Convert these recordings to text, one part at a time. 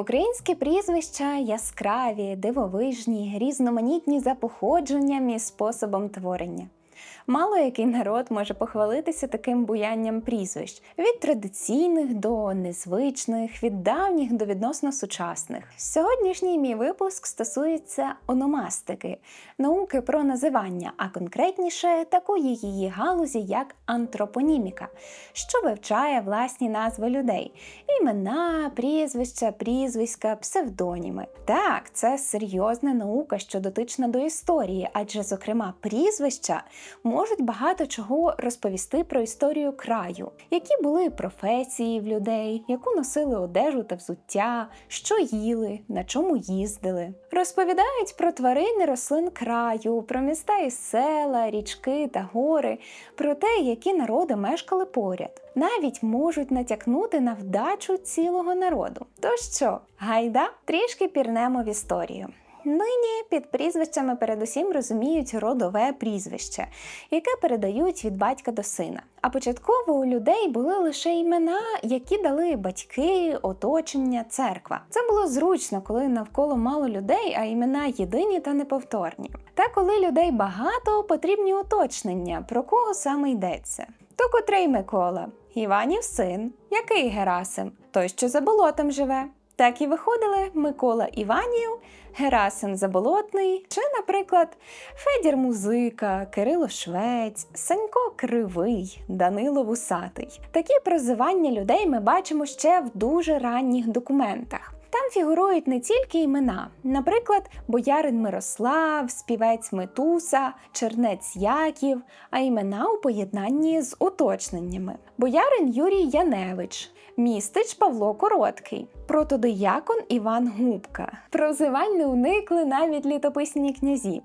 Українські прізвища яскраві, дивовижні, різноманітні за походженням і способом творення. Мало який народ може похвалитися таким буянням прізвищ від традиційних до незвичних, від давніх до відносно сучасних. Сьогоднішній мій випуск стосується ономастики, науки про називання, а конкретніше такої її галузі, як антропоніміка, що вивчає власні назви людей: імена, прізвища, прізвиська, псевдоніми. Так, це серйозна наука, що дотична до історії, адже, зокрема, прізвища можуть багато чого розповісти про історію краю, які були професії в людей, яку носили одежу та взуття, що їли, на чому їздили. Розповідають про тварини рослин краю, про міста і села, річки та гори, про те, які народи мешкали поряд. Навіть можуть натякнути на вдачу цілого народу. То що, гайда, трішки пірнемо в історію. Нині під прізвищами передусім розуміють родове прізвище, яке передають від батька до сина. А початково у людей були лише імена, які дали батьки, оточення, церква. Це було зручно, коли навколо мало людей, а імена єдині та неповторні. Та коли людей багато, потрібні уточнення, про кого саме йдеться. То котрий Микола, Іванів син, який Герасим, той, що за болотом живе. Так і виходили Микола Іванів, Герасим Заболотний, чи, наприклад, Федір Музика, Кирило Швець, Санько Кривий, Данило Вусатий. Такі прозивання людей ми бачимо ще в дуже ранніх документах. Там фігурують не тільки імена, наприклад, боярин Мирослав, співець Метуса, чернець Яків, а імена у поєднанні з уточненнями: боярин Юрій Яневич, містич Павло Короткий, протодиякон Іван Губка. Прозивань не уникли навіть літописні князі.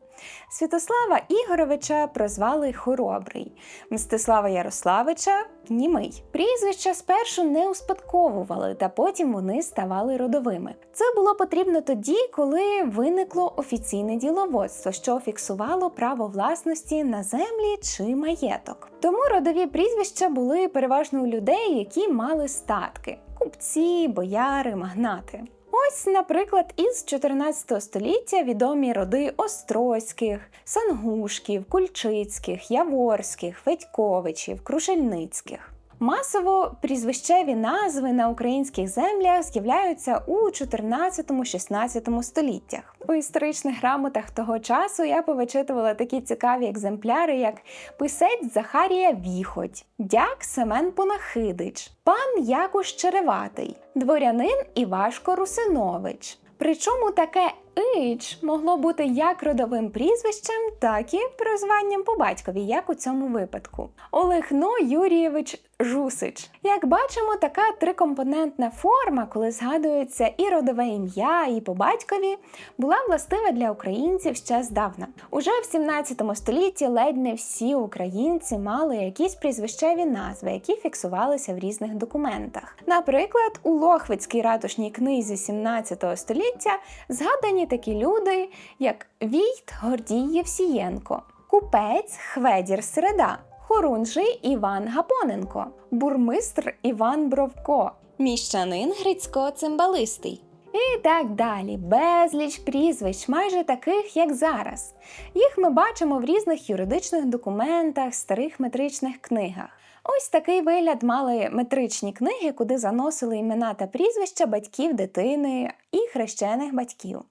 Святослава Ігоровича прозвали Хоробрий, Мстислава Ярославича Німий. Прізвища спершу не успадковували, та потім вони ставали родовими. Це було потрібно тоді, коли виникло офіційне діловодство, що фіксувало право власності на землі чи маєток. Тому родові прізвища були переважно у людей, які мали статки купці, бояри, магнати. Ось, наприклад, із 14 століття відомі роди Острозьких, Сангушків, Кульчицьких, Яворських, Федьковичів, Крушельницьких. Масово прізвищеві назви на українських землях з'являються у 14-16 століттях. У історичних грамотах того часу я повичитувала такі цікаві екземпляри, як писець Захарія Віходь, дяк Семен Понахидич, пан Якуш Череватий, дворянин Івашко Русинович. Причому таке Ич могло бути як родовим прізвищем, так і прозванням по батькові, як у цьому випадку. Олегно Юрійович Жусич. Як бачимо, така трикомпонентна форма, коли згадується і родове ім'я, і по батькові, була властива для українців ще здавна. Уже в 17 столітті ледь не всі українці мали якісь прізвищеві назви, які фіксувалися в різних документах. Наприклад, у Лохвицькій ратушній книзі 17 століття згадані такі люди, як Війт Гордій Євсієнко, купець Хведір Середа, хорунжий Іван Гапоненко, бурмистр Іван Бровко, міщанин Грицько Цимбалистий. І так далі, безліч прізвищ, майже таких, як зараз. Їх ми бачимо в різних юридичних документах, старих метричних книгах. Ось такий вигляд мали метричні книги, куди заносили імена та прізвища батьків дитини і хрещених батьків.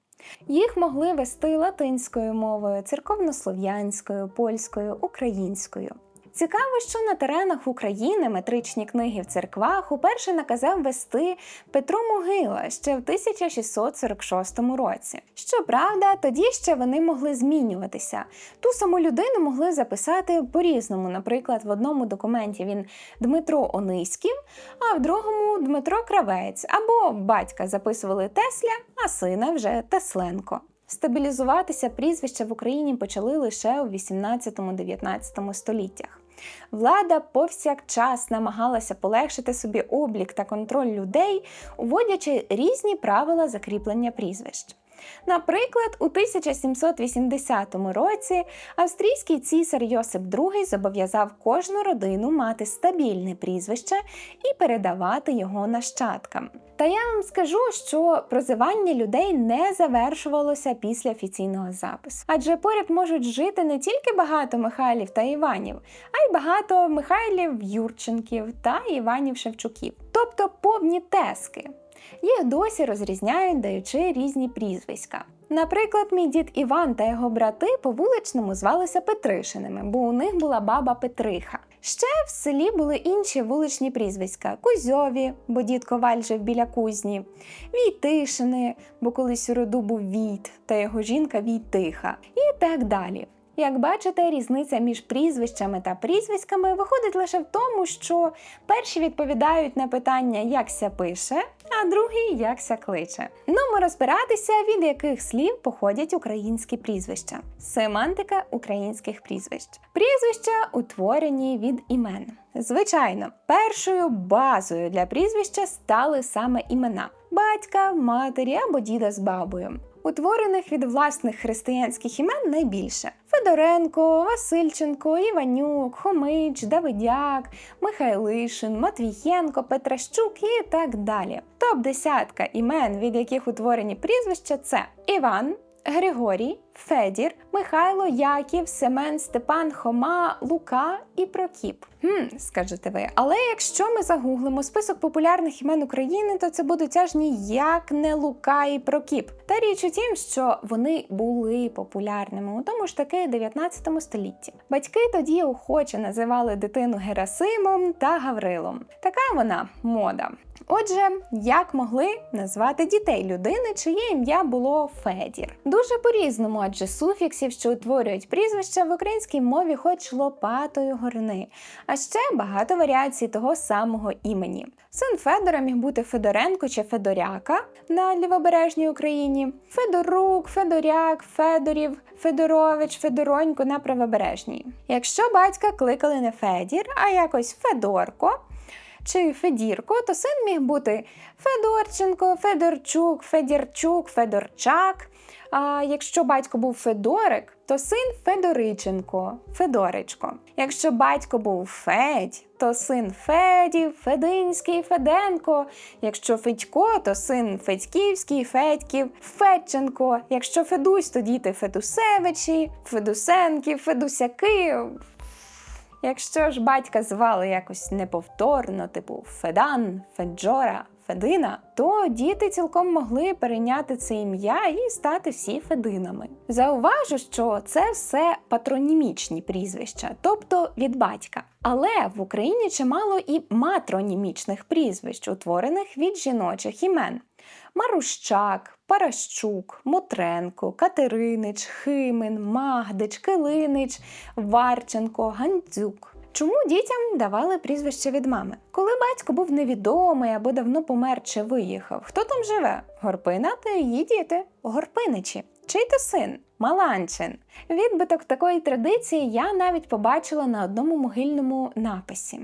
Їх могли вести латинською мовою, церковнослов'янською, польською, українською. Цікаво, що на теренах України метричні книги в церквах уперше наказав вести Петро Могила ще в 1646 році. Щоправда, тоді ще вони могли змінюватися. Ту саму людину могли записати по-різному. Наприклад, в одному документі він Дмитро Ониськів, а в другому Дмитро Кравець або батька записували Тесля, а сина вже Тесленко. Стабілізуватися прізвища в Україні почали лише у 18-19 століттях. Влада повсякчас намагалася полегшити собі облік та контроль людей, уводячи різні правила закріплення прізвищ. Наприклад, у 1780 році австрійський цісар Йосип II зобов'язав кожну родину мати стабільне прізвище і передавати його нащадкам. Та я вам скажу, що прозивання людей не завершувалося після офіційного запису, адже поряд можуть жити не тільки багато Михайлів та Іванів, а й багато Михайлів Юрченків та Іванів Шевчуків, тобто повні тески. Їх досі розрізняють, даючи різні прізвиська. Наприклад, мій дід Іван та його брати по вуличному звалися Петришиними, бо у них була баба Петриха. Ще в селі були інші вуличні прізвиська Кузьові, бо дід Коваль жив біля кузні, Війтишини, бо колись у роду був Війт та його жінка Війтиха, і так далі. Як бачите, різниця між прізвищами та прізвиськами виходить лише в тому, що перші відповідають на питання, як ся пише, а другі як ся кличе. Ну, ми розбиратися, від яких слів походять українські прізвища. Семантика українських прізвищ. Прізвища утворені від імен. Звичайно, першою базою для прізвища стали саме імена батька, матері або діда з бабою. Утворених від власних християнських імен найбільше: Федоренко, Васильченко, Іванюк, Хомич, Давидяк, Михайлишин, Матвієнко, Петращук і так далі. Топ десятка імен, від яких утворені прізвища, це Іван, Григорій, Федір, Михайло, Яків, Семен, Степан, Хома, Лука і Прокіп. Хм, скажете ви. Але якщо ми загуглимо список популярних імен України, то це будуть аж ніяк не Лука і Прокіп. Та річ у тім, що вони були популярними у тому ж таки 19 столітті. Батьки тоді охоче називали дитину Герасимом та Гаврилом. Така вона мода. Отже, як могли назвати дітей людини, чиє ім'я було Федір? Дуже по-різному, адже суфіксів, що утворюють прізвища в українській мові, хоч лопатою горни, а ще багато варіацій того самого імені. Син Федора міг бути Федоренко чи Федоряка на лівобережній Україні, Федорук, Федоряк, Федорів, Федорович, Федоронько на правобережній. Якщо батька кликали не Федір, а якось Федорко чи Федірко, то син міг бути Федорченко, Федорчук, Федірчук, Федорчак. А якщо батько був Федорик, то син Федориченко, Федоричко. Якщо батько був Федь, то син Федів, Фединський, Феденко. Якщо Федько, то син Федьківський, Федьків, Федченко. Якщо Федусь, то діти Федусевичі, Федусенки, Федусяки. Якщо ж батька звали якось неповторно, типу Федан, Феджора, Федина, то діти цілком могли перейняти це ім'я і стати всі Фединами. Зауважу, що це все патронімічні прізвища, тобто від батька. Але в Україні чимало і матронімічних прізвищ, утворених від жіночих імен. Марущак, Паращук, Мотренко, Катеринич, Химин, Магдич, Килинич, Варченко, Гандзюк. Чому дітям давали прізвище від мами? Коли батько був невідомий або давно помер чи виїхав, хто там живе? Горпина та її діти, Горпиничі. Чий то син? Маланчин. Відбиток такої традиції я навіть побачила на одному могильному написі.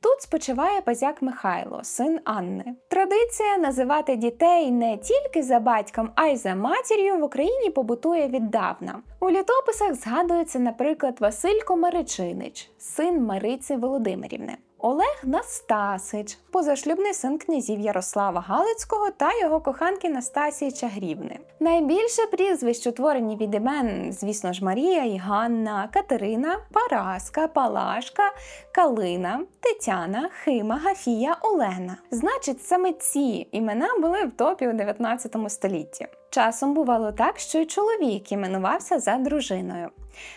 Тут спочиває пазяк Михайло, син Анни. Традиція називати дітей не тільки за батьком, а й за матір'ю в Україні побутує віддавна. У літописах згадується, наприклад, Василько Маричинич, син Мариці Володимирівни. Олег Настасич, позашлюбний син князів Ярослава Галицького та його коханки Настасії Чагрівни. Найбільше прізвищ, утворені від імен, звісно ж, Марія і Ганна, Катерина, Параска, Палашка, Калина, Тетяна, Хима, Гафія, Олена. Значить, саме ці імена були в топі у 19 столітті. Часом бувало так, що й чоловік іменувався за дружиною.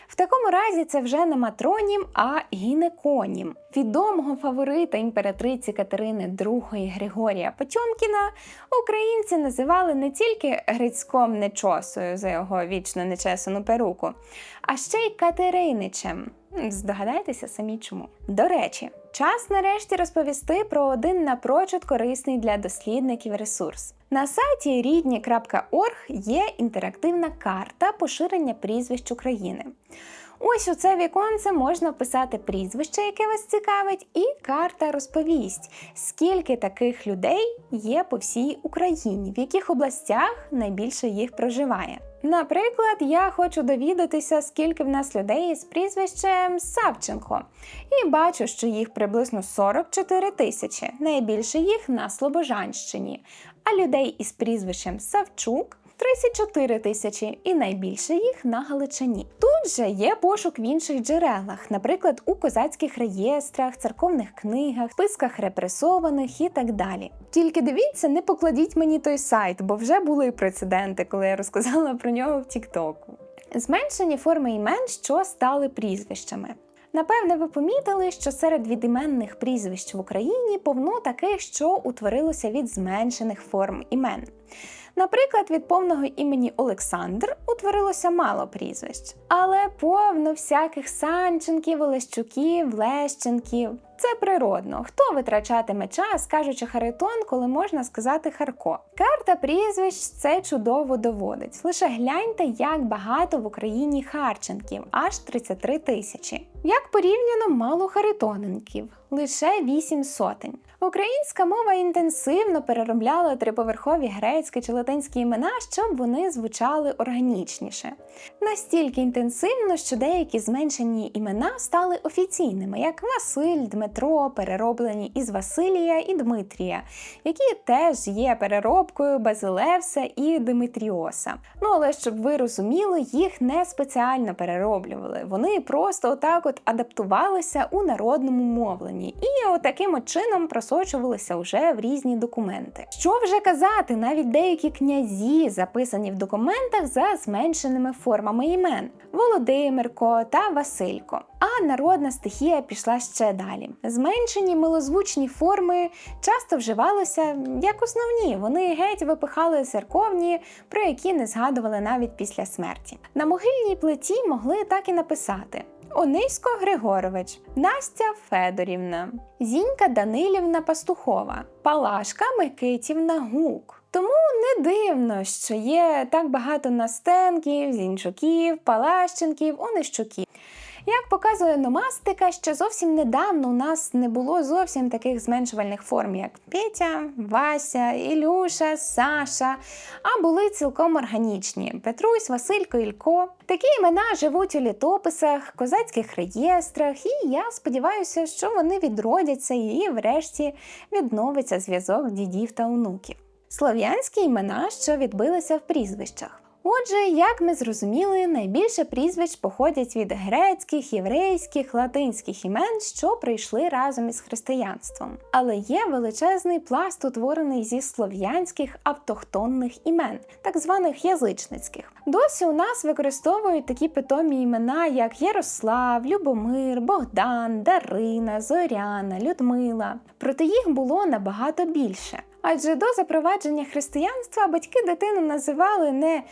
В такому разі це вже не матронім, а гінеконім. Відомого фаворита імператриці Катерини II Григорія Потьомкіна українці називали не тільки Грицьком Нечосою за його вічно нечесану перуку, а ще й Катериничем. Здогадайтеся самі чому. До речі, час нарешті розповісти про один напрочуд корисний для дослідників ресурс. На сайті рідні.орг є інтерактивна карта поширення прізвищ України. Ось у це віконце можна вписати прізвище, яке вас цікавить, і карта розповість, скільки таких людей є по всій Україні, в яких областях найбільше їх проживає. Наприклад, я хочу довідатися, скільки в нас людей з прізвищем Савченко, і бачу, що їх приблизно 44 тисячі. Найбільше їх на Слобожанщині, а людей із прізвищем Савчук 34 тисячі, і найбільше їх на Галичині. Тут же є пошук в інших джерелах, наприклад, у козацьких реєстрах, церковних книгах, списках репресованих і так далі. Тільки дивіться, не покладіть мені той сайт, бо вже були прецеденти, коли я розказала про нього в Тіктоку. Зменшені форми імен, що стали прізвищами. Напевне, ви помітили, що серед відіменних прізвищ в Україні повно таких, що утворилося від зменшених форм імен. Наприклад, від повного імені Олександр утворилося мало прізвищ, але повно всяких Санченків, Олещуків, Лещенків. Це природно. Хто витрачатиме час, кажучи Харитон, коли можна сказати Харко? Карта прізвищ це чудово доводить. Лише гляньте, як багато в Україні Харченків, аж 33 тисячі. Як порівняно мало Харитоненків, лише 8 сотень. Українська мова інтенсивно переробляла триповерхові грецькі чи латинські імена, щоб вони звучали органічніше. Настільки інтенсивно, що деякі зменшені імена стали офіційними, як Василь, Дмитро, перероблені із Василія і Дмитрія, які теж є переробкою Базилевса і Димитріоса. Ну але щоб ви розуміли, їх не спеціально перероблювали. Вони просто отак от адаптувалися у народному мовленні і отаким от чином просочувалися вже в різні документи. Що вже казати, навіть деякі князі записані в документах за зменшеними формами імен: Володимирко та Василько. А народна стихія пішла ще далі. Зменшені милозвучні форми часто вживалися як основні. Вони геть випихали церковні, про які не згадували навіть після смерті. На могильній плиті могли так і написати. Онисько Григорович, Настя Федорівна, Зінька Данилівна Пастухова, Палашка Микитівна Гук. Тому не дивно, що є так багато Настенків, Зінчуків, Палащенків, Онищуків. Як показує номастика, ще зовсім недавно у нас не було зовсім таких зменшувальних форм, як Петя, Вася, Ілюша, Саша, а були цілком органічні: Петрусь, Василько, Ілько. Такі імена живуть у літописах, козацьких реєстрах, і я сподіваюся, що вони відродяться і, врешті, відновиться зв'язок дідів та онуків. Слов'янські імена, що відбилися в прізвищах. Отже, як ми зрозуміли, найбільше прізвищ походять від грецьких, єврейських, латинських імен, що прийшли разом із християнством. Але є величезний пласт, утворений зі слов'янських автохтонних імен, так званих язичницьких. Досі у нас використовують такі питомі імена, як Ярослав, Любомир, Богдан, Дарина, Зоряна, Людмила. Проте їх було набагато більше. Адже до запровадження християнства батьки дитину називали не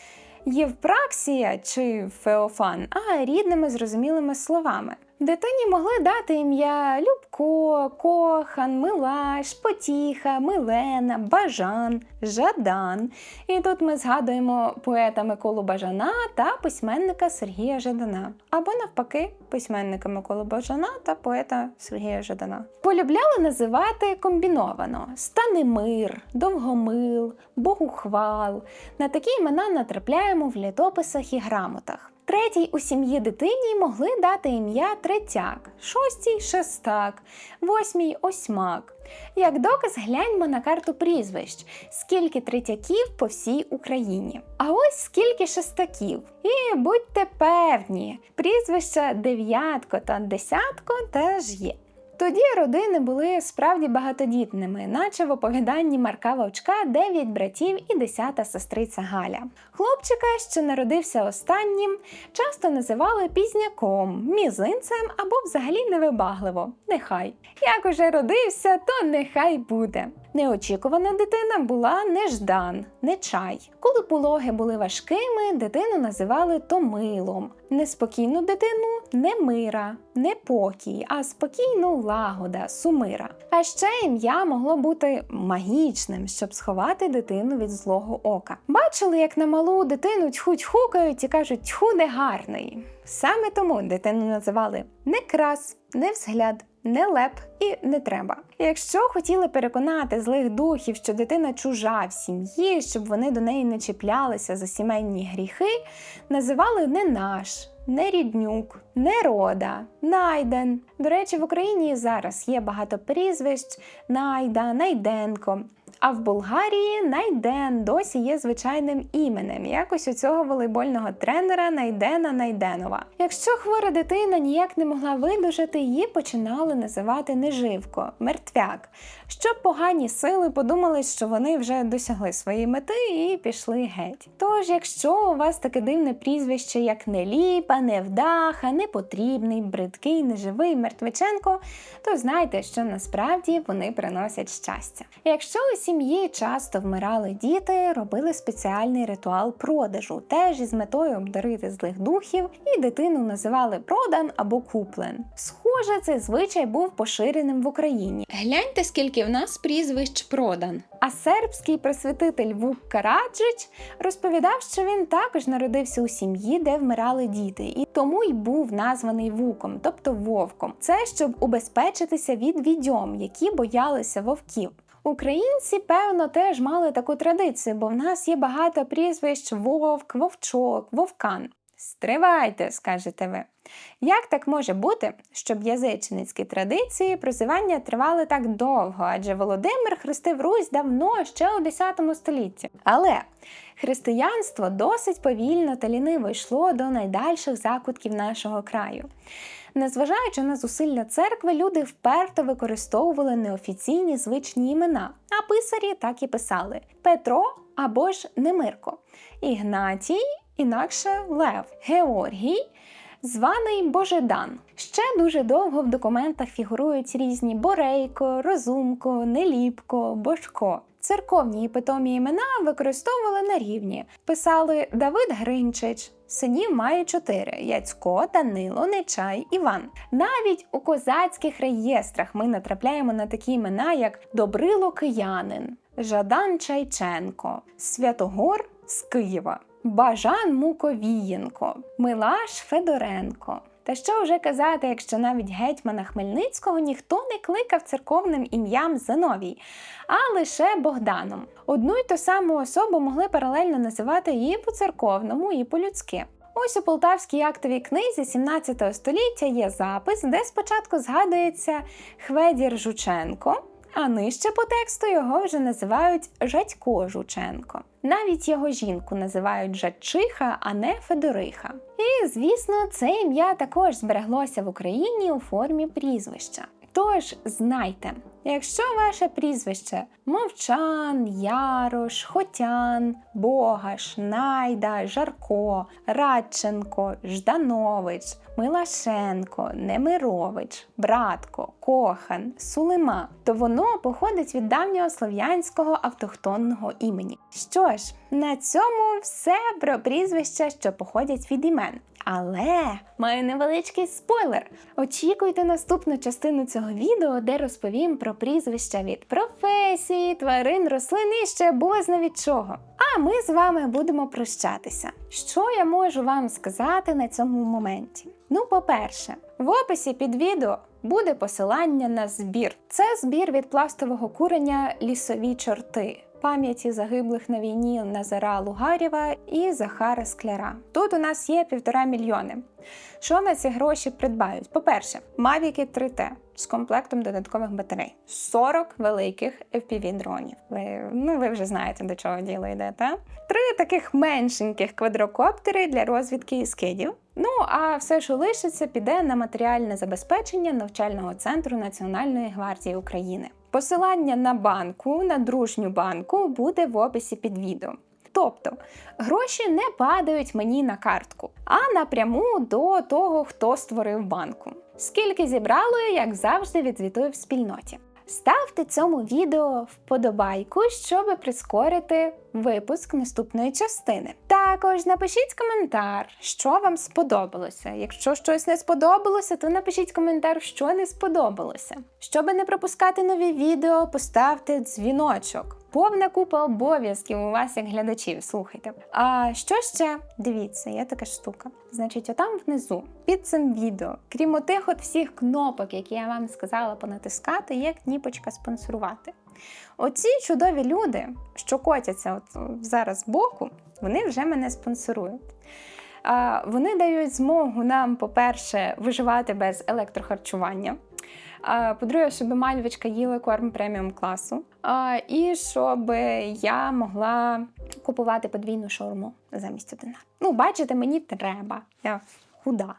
Євпраксія чи Феофан, а рідними зрозумілими словами. Дитині могли дати ім'я Любко, Кохан, Милаш, Потіха, Милена, Бажан, Жадан. І тут ми згадуємо поета Миколу Бажана та письменника Сергія Жадана. Або навпаки, письменника Миколу Бажана та поета Сергія Жадана. Полюбляли називати комбіновано: Станимир, Довгомил, Богухвал. На такі імена натрапляємо в літописах і грамотах. Третій у сім'ї дитині могли дати ім'я третяк, шостій шестак, восьмій осьмак. Як доказ гляньмо на карту прізвищ, скільки третяків по всій Україні. А ось скільки шестаків. І будьте певні, прізвища дев'ятко та десятко теж є. Тоді родини були справді багатодітними, наче в оповіданні Марка Вовчка дев'ять братів і десята сестриця Галя. Хлопчика, що народився останнім, часто називали пізняком, мізинцем або взагалі невибагливо. Нехай. Як уже родився, то нехай буде. Неочікувана дитина була неждан, нечай. Коли пологи були важкими, дитину називали томилом. Неспокійну дитину немира, непокій, а спокійну лагода, сумира. А ще ім'я могло бути магічним, щоб сховати дитину від злого ока. Бачили, як на малу дитину тьхуть-хукають і кажуть тьху негарний. Саме тому дитину називали не крас, не взгляд, не леп і не треба. Якщо хотіли переконати злих духів, що дитина чужа в сім'ї, щоб вони до неї не чіплялися за сімейні гріхи, називали не наш. Не ріднюк, не рода, найден. До речі, в Україні зараз є багато прізвищ Найда, Найденко. А в Болгарії Найден досі є звичайним іменем, якось у цього волейбольного тренера Найдена Найденова. Якщо хвора дитина ніяк не могла видужати, її починали називати неживко, мертвяк, щоб погані сили подумали, що вони вже досягли своєї мети і пішли геть. Тож, якщо у вас таке дивне прізвище, як Неліпа, Невдаха, Непотрібний, Бридкий, Неживий, Мертвиченко, то знайте, що насправді вони приносять щастя. Якщо сім'ї часто вмирали діти, робили спеціальний ритуал продажу, теж із метою обдарити злих духів, і дитину називали продан або куплен. Схоже, цей звичай був поширеним в Україні. Гляньте, скільки в нас прізвищ продан. А сербський просвітитель Вук Караджич розповідав, що він також народився у сім'ї, де вмирали діти, і тому й був названий вуком, тобто вовком. Це щоб убезпечитися від відьом, які боялися вовків. Українці, певно, теж мали таку традицію, бо в нас є багато прізвищ вовк, вовчок, вовкан. Стривайте, скажете ви. Як так може бути, щоб язичницькі традиції прозивання тривали так довго, адже Володимир хрестив Русь давно, ще у X столітті. Але християнство досить повільно та ліниво йшло до найдальших закутків нашого краю. Незважаючи на зусилля церкви, люди вперто використовували неофіційні звичні імена, а писарі так і писали: Петро або ж Немирко, Ігнатій, інакше Лев, Георгій. Званий Божедан. Ще дуже довго в документах фігурують різні Борейко, Розумко, Неліпко, Божко. Церковні і імена використовували на рівні. Писали Давид Гринчич, синів має чотири: Яцько, Данило, Нечай, Іван. Навіть у козацьких реєстрах ми натрапляємо на такі імена, як Добрило Киянин, Жадан Чайченко, Святогор з Києва. Бажан Муковієнко, Милаш Федоренко. Та що вже казати, якщо навіть гетьмана Хмельницького ніхто не кликав церковним ім'ям Зиновій, а лише Богданом. Одну й ту саму особу могли паралельно називати і по церковному, і по людськи. Ось у полтавській актовій книзі 17 століття є запис, де спочатку згадується Хведір Жученко, а нижче по тексту його вже називають Жадько Жученко. Навіть його жінку називають Жадчиха, а не Федориха. І, звісно, це ім'я також збереглося в Україні у формі прізвища. Тож знайте, якщо ваше прізвище Мовчан, Ярош, Хотян, Богаш, Найда, Жарко, Радченко, Жданович, Милашенко, Немирович, Братко, Кохан, Сулима, то воно походить від давнього слов'янського автохтонного імені. Що ж, на цьому все про прізвища, що походять від імен. Але маю невеличкий спойлер. Очікуйте наступну частину цього відео, де розповім про прізвища від професії, тварин, рослин і ще бозна від чого. А ми з вами будемо прощатися. Що я можу вам сказати на цьому моменті? Ну, по-перше, в описі під відео буде посилання на збір. Це збір від пластового курення лісові чорти. Пам'яті загиблих на війні Назара Лугарєва і Захара Скляра. Тут у нас є півтора мільйони. Що на ці гроші придбають? По-перше, Mavic 3T з комплектом додаткових батарей, 40 великих FPV-дронів. Ви, ну, ви вже знаєте, до чого діло йде, та? Три таких меншеньких квадрокоптери для розвідки і скидів. Ну а все, що лишиться, піде на матеріальне забезпечення навчального центру Національної гвардії України. Посилання на банку, на дружню банку буде в описі під відео. Тобто гроші не падають мені на картку, а напряму до того, хто створив банку. Скільки зібрало, як завжди, відзвітую в спільноті. Ставте цьому відео вподобайку, щоб прискорити випуск наступної частини. Також напишіть коментар, що вам сподобалося. Якщо щось не сподобалося, то напишіть коментар, що не сподобалося. Щоб не пропускати нові відео, поставте дзвіночок. Повна купа обов'язків у вас як глядачів. Слухайте. А що ще? Дивіться, є така штука. Значить, отам внизу, під цим відео, крім отих от всіх кнопок, які я вам сказала понатискати, є кніпочка спонсорувати. Оці чудові люди, що котяться от зараз збоку, вони вже мене спонсорують. Вони дають змогу нам, по-перше, виживати без електрохарчування. По-друге, щоб мальвочка їла корм преміум класу. І щоб я могла купувати подвійну шаурму замість одина. Ну, бачите, мені треба. Я худа.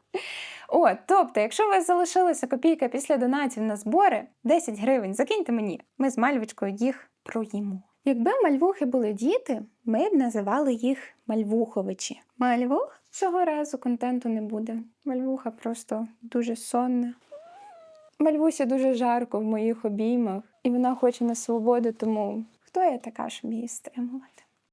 От, тобто, якщо у вас залишилася копійка після донатів на збори, 10 гривень, закиньте мені. Ми з мальвочкою їх проїмо. Якби мальвухи були діти, ми б називали їх мальвуховичі. Мальвух цього разу контенту не буде. Мальвуха просто дуже сонна. Мальвусі дуже жарко в моїх обіймах, і вона хоче на свободу, тому хто я така, щоб її стримувати?